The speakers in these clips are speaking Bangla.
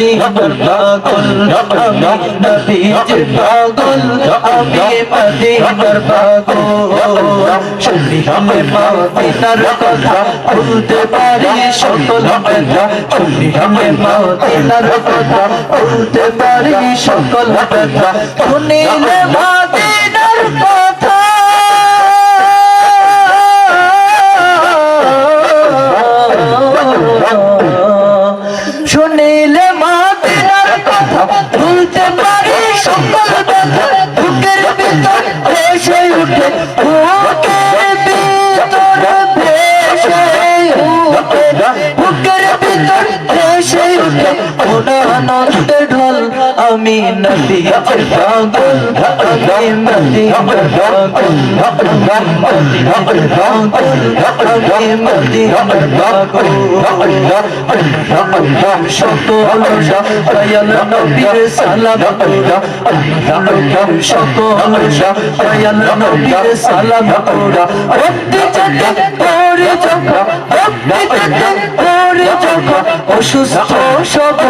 কথা শুনিলে বুকের ভিতর ভেসে উঠে বুকের ভিতর ভেসে উঠে বুকের ভিতর ভেসে উঠে কোন আনন্দের ঢল আমি নদী পাগল আমি নদী পাগল আমি নদী পাগল শত দয়াল নবীর সালাম শত দয়াল নবীর সালাম ভক্তি যেতে পড়ে যখন ভক্তি যেতে পড়ে যখন অসুস্থ সবল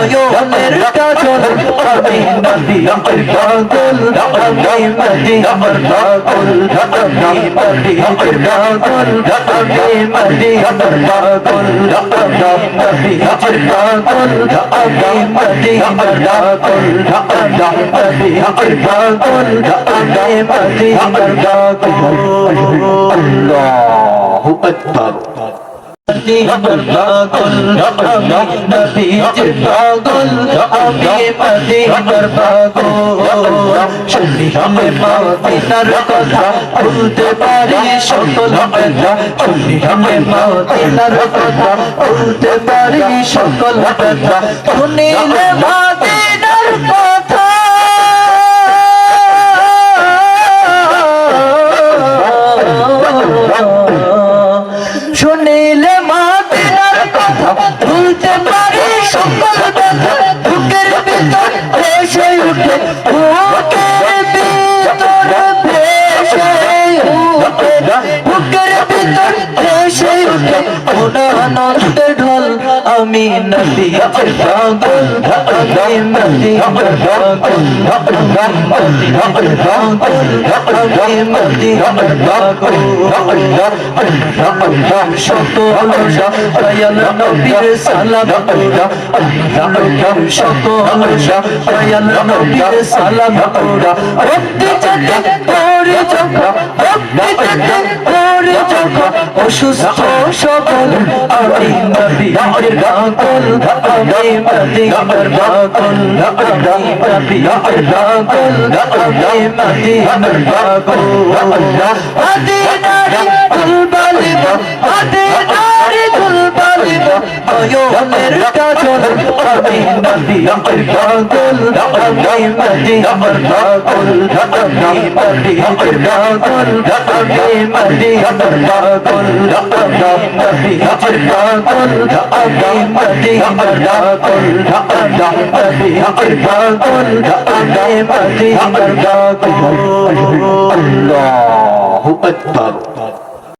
নয়নের কাজল আমি নবীর পাগল আমি মদিনার পাগল আমি নবীর পাগল আমি মদিনার পাগল আমি নবীর পাগল আমি মদিনার পাগল আমি নবীর পাগল আমি মদিনার পাগল আল্লাহু আকবার মদিনার পাগল আমি আমি মদিনার কথা ভুলতে পারি সকল ব্যথা শুনিলে মদিনার কথা ভুলতে পারি সকল ব্যথা শুনিলে মদিনার শুনিলে মদিনার কথা ভুলতে পারি, সকল ব্যথা বুকের ভিতর ভেসে উঠে, বুকের ভিতর ভেসে উঠে, বুকের ভিতর ভেসে উঠে কোন আনন্দের ঢল আমি নদী পাগল আমি মদিনার পাগল আমি মদিনার পাগল শত দয়াল সালাম যখন অসুস্থ সকল আমি নবীর পাগল আমি মদিনার পাগল আমি নবীর পাগল আমি মদিনার পাগল মদিনার দুলবালিব মদিনার দুলবালিব নয়নের কাজল আমি নবীর পাগল আমি মদিনার পাগল আমি নবীর পাগল আমি মদিনার পাগল আমি নবীর পাগল আমি মদিনার পাগল আমি নবীর পাগল আমি মদিনার পাগল আল্লাহু আকবার